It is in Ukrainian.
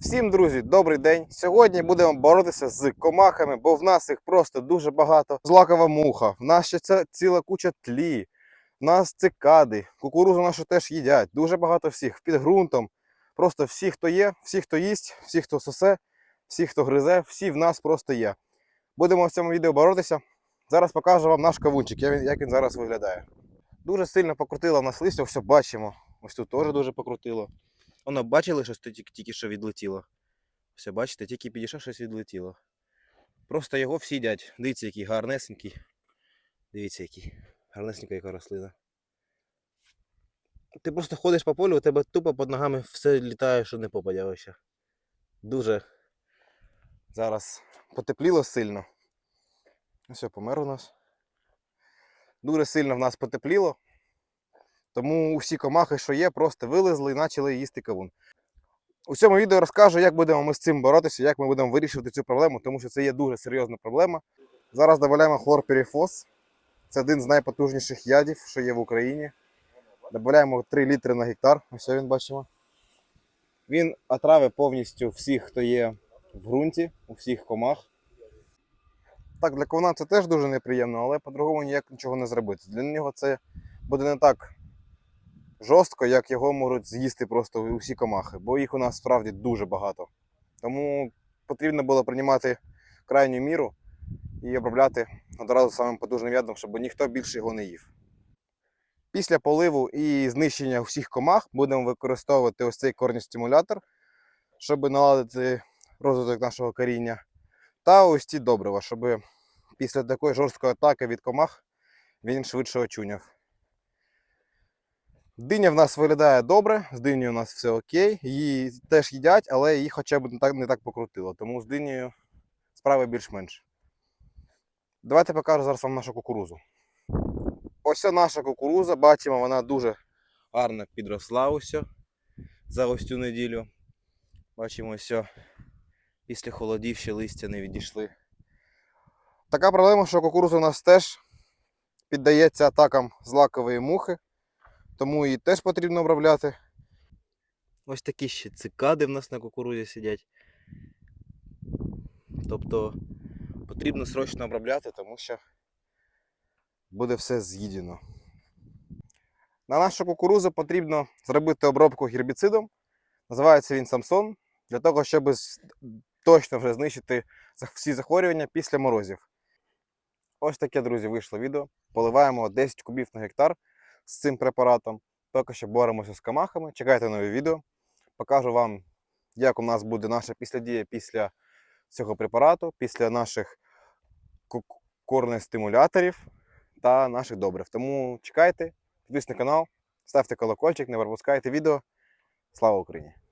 Всім, друзі, добрий день. Сьогодні будемо боротися з комахами, бо в нас їх просто дуже багато. Злакова муха, в нас ще це ціла куча тлі, в нас цикади, кукурузу нашу теж їдять. Дуже багато всіх під ґрунтом. Просто всі, хто є, всі, хто їсть, всі, хто сосе, всі, хто гризе, всі в нас просто є. Будемо в цьому відео боротися. Зараз покажу вам наш кавунчик, як він зараз виглядає. Дуже сильно покрутило в нас листя, все бачимо. Ось тут теж дуже покрутило. Воно бачили, що тільки, що відлетіло. Все, бачите, тільки підійшов, щось відлетіло. Просто його всі їдять. Дивіться, який гарнесенький. Дивіться, який. Гарнесенька яка рослина. Ти просто ходиш по полю, у тебе тупо під ногами все літає, що не попадя вообще. Дуже зараз потепліло сильно. Все, помер у нас. Дуже сильно в нас потепліло. Тому усі комахи, що є, просто вилезли і почали їсти кавун. У цьому відео розкажу, як будемо ми з цим боротися, як ми будемо вирішувати цю проблему, тому що це є дуже серйозна проблема. Зараз додаємо хлорпірифос. Це один з найпотужніших ядів, що є в Україні. Додаємо 3 літри на гектар. Ось він бачимо. Він отравить повністю всіх, хто є в ґрунті, у всіх комах. Так, для ковна це теж дуже неприємно, але по-другому ніяк нічого не зробити. Для нього це буде не так жорстко, як його можуть з'їсти просто усі комахи, бо їх у нас справді дуже багато. Тому потрібно було приймати крайню міру і обробляти одразу самим потужним ядом, щоб ніхто більше його не їв. Після поливу і знищення всіх комах будемо використовувати ось цей корністимулятор, щоб наладити розвиток нашого коріння. Та ось ці добрива, щоб після такої жорсткої атаки від комах він швидше очуняв. Диня в нас виглядає добре, з динею у нас все окей. Її теж їдять, але її хоча б не так, не так покрутило. Тому з динею справи більш-менш. Давайте покажу зараз вам нашу кукурузу. Ось наша кукуруза, бачимо, вона дуже гарно підросла ось за ось цю неділю. Бачимо, ось після холодів ще листя не відійшли. Така проблема, що кукуруза у нас теж піддається атакам злакової мухи тому її теж потрібно обробляти. Ось такі ще цикади в нас на кукурузі сидять. Тобто потрібно срочно обробляти, тому що буде все з'їдено. На нашу кукурузу потрібно зробити обробку гербіцидом. Називається він Самсон, для того, щоб точно вже знищити всі захворювання після морозів. Ось таке, друзі, вийшло відео. Поливаємо 10 кубів на гектар з цим препаратом. Поки що боремося з камахами. Чекайте нові відео. Покажу вам, як у нас буде наша післядія після цього препарату, після наших корних корнестимуляторів та наших добрив. Тому чекайте, підписуйтесь на канал, ставте колокольчик, не пропускайте відео. Слава Україні!